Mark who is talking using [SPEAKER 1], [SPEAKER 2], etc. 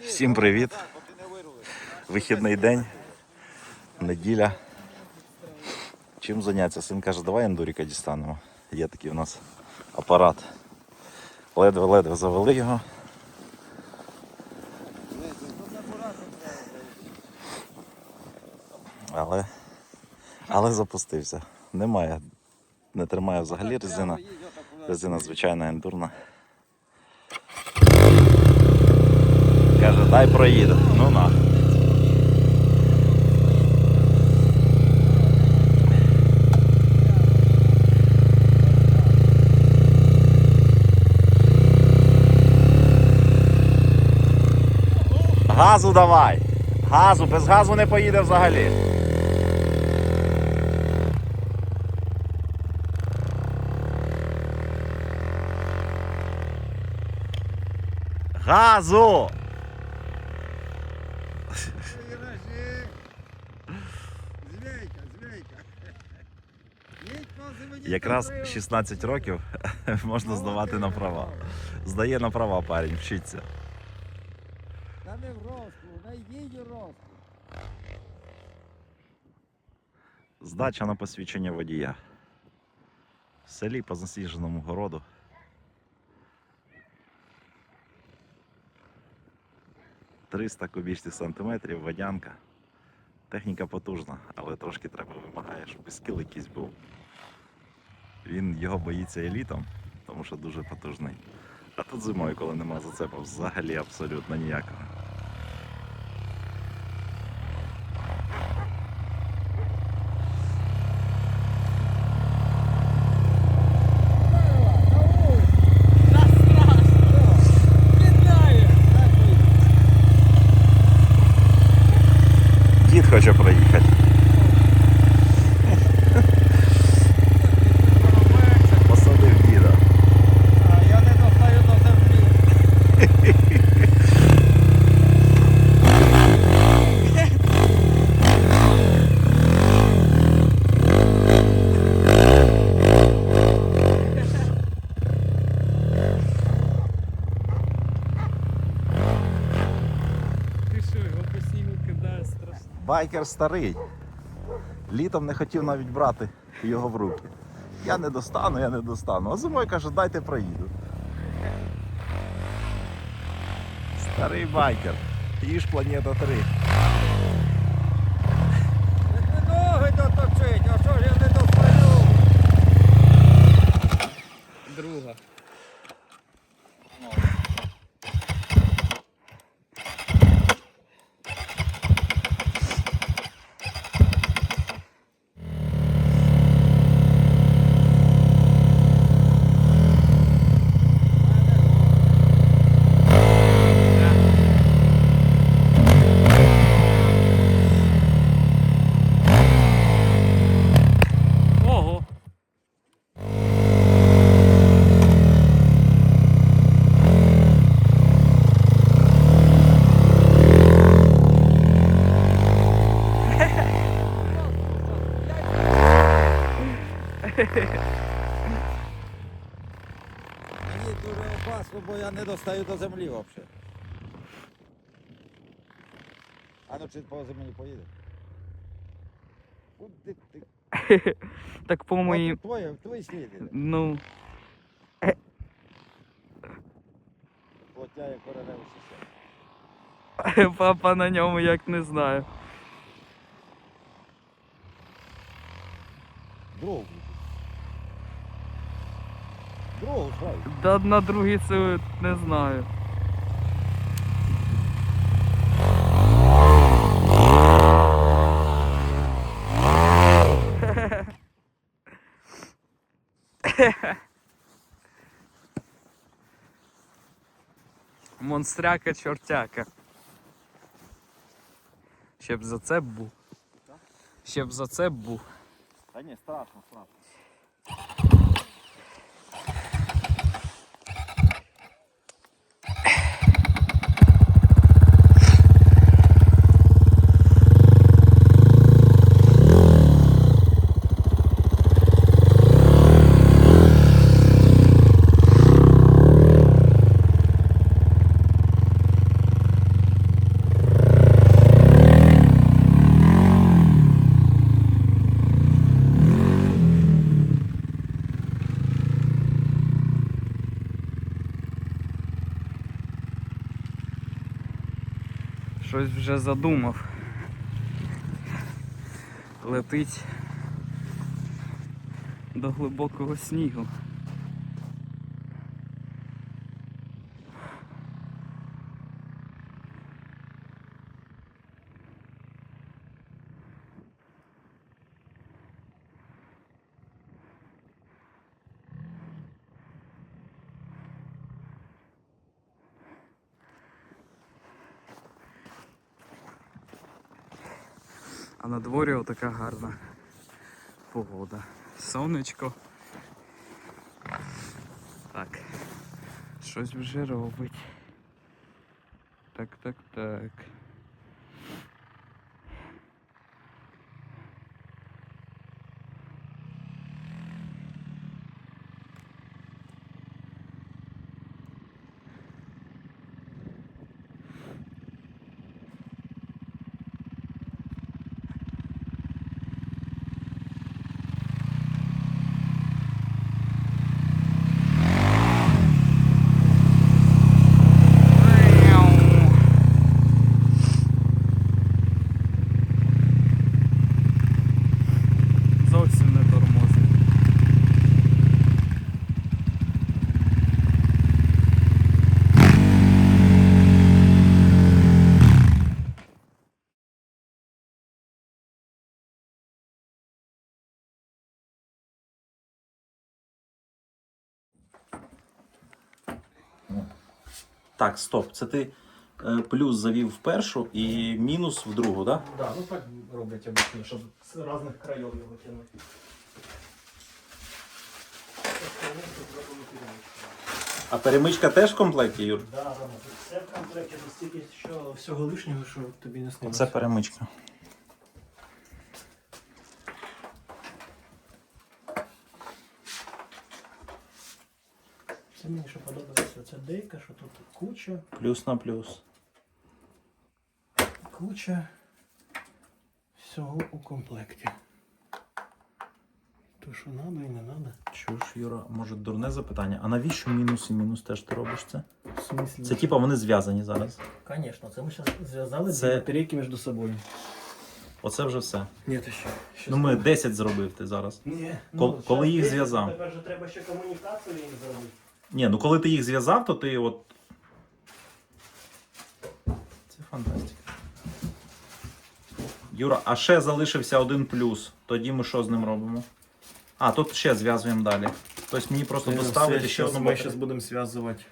[SPEAKER 1] Всім привіт! Вихідний день, неділя. Чим зайнятися? Син каже, давай ендуріка дістанемо. Є такий у нас апарат. Ледве-ледве завели його. Але, але запустився. Немає. Не тримає взагалі резина. Резина звичайна ендурна. Каже, дай проїду. Ну на. Газу давай. Газу, без газу не поїде взагалі. Газу!
[SPEAKER 2] Звейка, звейка. Їдь по землі,
[SPEAKER 1] Якраз 16 років можна здавати на права. Здає на права парень, вчиться.
[SPEAKER 2] Та не в розку, їдь у розку.
[SPEAKER 1] Здача на посвідчення водія. В селі по засіженому городу. Триста кубічних сантиметрів, водянка. Техніка потужна, але трошки треба вимагає, щоб і скіл якийсь був. Він його боїться і літом, тому що дуже потужний. А тут зимою, коли нема зацепу, взагалі абсолютно ніякого.
[SPEAKER 3] dikkat.
[SPEAKER 1] Байкер старий. Літом не хотів навіть брати його в руки. Я не достану, я не достану. А зимою каже, дайте проїду. Старий байкер. Їж планета 3.
[SPEAKER 2] Мені дуже опасно, бо я не достаю до землі взагалі. А ну чи по землі поїде? Куди ти?
[SPEAKER 3] Так по моїм.
[SPEAKER 2] Твоє, твої сліди.
[SPEAKER 3] Ну.
[SPEAKER 2] Плотяє королеву сісе.
[SPEAKER 3] Папа на ньому як не знаю.
[SPEAKER 2] Другу. Другу, славі.
[SPEAKER 3] Да на другий це не знаю. Монстряка чортяка. Щоб за це був. Щоб за це був.
[SPEAKER 1] Та ні, страшно, страшно.
[SPEAKER 3] Щось вже задумав. Летить до глибокого снігу. А на дворі отака гарна погода. Сонечко. Так. Щось вже робить. Так, так, так.
[SPEAKER 4] Так, стоп. Це ти е, плюс завів в першу і мінус в другу, так? Да?
[SPEAKER 5] Да, ну так роблять обично, щоб з різних країв його тягнути.
[SPEAKER 4] А перемичка теж в комплекті, Юр?
[SPEAKER 5] Так, да, да. Все в комплекті, стільки що, всього лишнього, що тобі не снилося.
[SPEAKER 4] Це перемичка.
[SPEAKER 5] Це мені що подобається, це дейка, що тут куча,
[SPEAKER 4] Плюс на плюс.
[SPEAKER 5] куча всього у комплекті. То, що треба і не треба.
[SPEAKER 4] Чуєш, Юра, може дурне запитання. А навіщо мінус і мінус теж ти робиш це?
[SPEAKER 5] В смислі?
[SPEAKER 4] Це типа вони зв'язані зараз.
[SPEAKER 5] Звісно, це ми зараз зв'язали
[SPEAKER 4] Це-
[SPEAKER 5] дві батарейки між собою.
[SPEAKER 4] Оце вже все.
[SPEAKER 5] Ні, ти що? Щось
[SPEAKER 4] Ну ми 10 зробив ти зараз.
[SPEAKER 5] Ні,
[SPEAKER 4] Кол- коли їх зв'язав?
[SPEAKER 5] Тепер же треба ще комунікацію їм зробити.
[SPEAKER 4] Ні, ну коли ти їх зв'язав, то ти от. Це фантастика. Юра, а ще залишився один плюс. Тоді ми що з ним робимо? А, тут ще зв'язуємо далі. Тобто мені просто доставити ще одну
[SPEAKER 5] Ми зараз будемо зв'язувати